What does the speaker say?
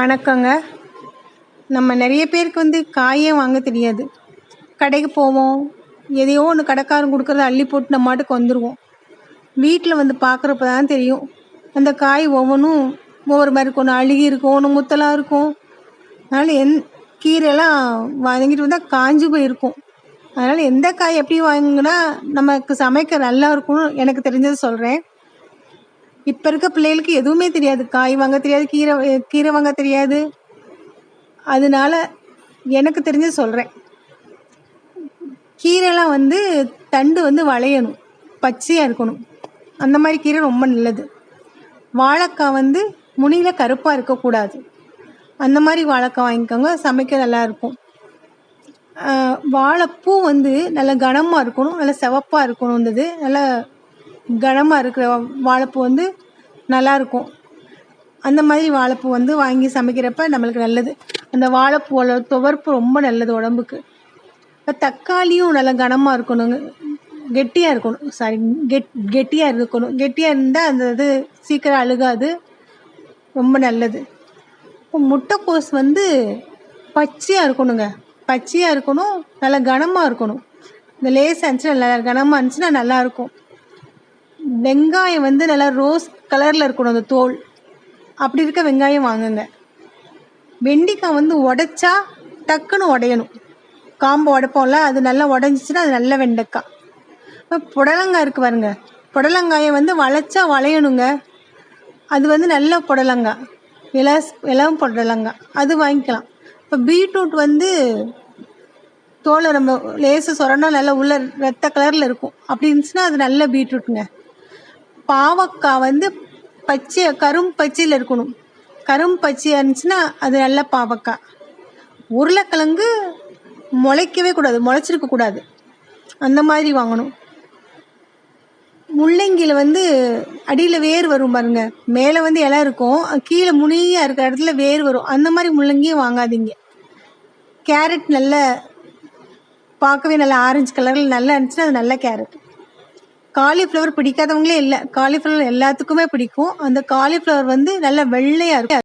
வணக்கங்க. நம்ம நிறைய பேருக்கு வந்து காயே வாங்க தெரியாது. கடைக்கு போவோம். எதையோ ஒன்று கடைக்காரன் கொடுக்குறத அள்ளி போட்டு நம்ம மாட்டுக்கு வந்துடுவோம் வீட்டில் வந்து பார்க்குறப்ப தான் தெரியும். அந்த காய் ஒவ்வொன்றும் ஒவ்வொரு மாதிரி இருக்கும். ஒன்று அழுகி இருக்கும் ஒன்று முத்தலாக இருக்கும். அதனால் எந் கீரையெல்லாம் வாங்கிட்டு வந்தால் காஞ்சு போயிருக்கும். அதனால் எந்த காய் எப்படி வாங்கினா நமக்கு சமைக்க நல்லா இருக்கும்னு எனக்கு தெரிஞ்சது சொல்கிறேன் இப்போ இருக்க பிள்ளைகளுக்கு எதுவுமே தெரியாது. காய் வாங்க தெரியாது கீரை கீரை வாங்க தெரியாது. அதனால எனக்கு தெரிஞ்சு சொல்கிறேன் கீரைலாம் வந்து தண்டு வந்து வளையணும். பச்சையாக இருக்கணும். அந்த மாதிரி கீரை ரொம்ப நல்லது. வாழைக்காய் வந்து முனியில் கருப்பாக இருக்கக்கூடாது. அந்த மாதிரி வாழைக்காய் வாங்கிக்கோங்க. சமைக்க நல்லா இருக்கும். வாழைப்பூ வந்து நல்லா கனமாக இருக்கணும். நல்லா சிவப்பாக இருந்தது நல்லா கனமாக இருக்கிற வாழைப்பூ வந்து நல்லாயிருக்கும். அந்த மாதிரி வாழைப்பூ வந்து வாங்கி சமைக்கிறப்ப நம்மளுக்கு நல்லது. அந்த வாழைப்பூவோட துவர்ப்பு ரொம்ப நல்லது உடம்புக்கு. இப்போ தக்காளியும் நல்லா கனமாக இருக்கணுங்க. கெட்டியாக இருக்கணும். சாரி கெட் கெட்டியாக இருக்கணும். கெட்டியாக இருந்தால் அந்த இது சீக்கிரம் அழுகாது. ரொம்ப நல்லது. இப்போ முட்டைக்கோஸ் வந்து பச்சையாக இருக்கணுங்க. பச்சையாக இருக்கணும். நல்லா கனமாக இருக்கணும். இந்த லேசாக இருந்துச்சுன்னா நல்லா கனமாக இருந்துச்சுன்னா நல்லாயிருக்கும். வெங்காயம் வந்து நல்லா ரோஸ் கலரில் இருக்கணும் அந்த தோல். அப்படி இருக்க வெங்காயம் வாங்குங்க. வெண்டிக்காய் வந்து உடைச்சா டக்குன்னு உடையணும். காம்பு உடைப்போம்ல அது நல்லா உடஞ்சிச்சின்னா அது நல்ல வெண்டைக்காய். இப்போ புடலங்காய் இருக்குது பாருங்க. புடலங்காயை வந்து வளைச்சா வளையணுங்க. அது வந்து நல்ல புடலங்காய். இல இளம் புடலங்காய். அது வாங்கிக்கலாம். இப்போ பீட்ரூட் வந்து தோலை நம்ம லேசு சொரணும் நல்லா உள்ள ரத்த கலரில் இருக்கும். அப்படி இருந்துச்சுன்னா அது நல்ல பீட்ரூட்டுங்க. பாவக்காய் வந்து பச்சை கரும் பச்சையில் இருக்கணும். கரும் பச்சையாக இருந்துச்சுன்னா அது நல்ல பாவக்காய். உருளைக்கிழங்கு முளைக்கவே கூடாது முளைச்சிருக்க கூடாது. அந்த மாதிரி வாங்கணும். முள்ளங்கியில் வந்து அடியில் வேர் வரும் பாருங்க. மேலே வந்து இலை இருக்கும். கீழே முனியாக இருக்கிற இடத்துல வேர் வரும். அந்த மாதிரி முள்ளங்கியும் வாங்காதீங்க. கேரட் நல்ல பார்க்கவே நல்லா ஆரஞ்சு கலரில் நல்லா இருந்துச்சுன்னா அது நல்ல கேரட். காலிஃப்ளவர் பிடிக்காதவங்களே இல்லை. காலிஃப்ளவர் எல்லாத்துக்குமே பிடிக்கும். அந்த காலிஃப்ளவர் வந்து நல்ல வெள்ளையாக இருக்கும்.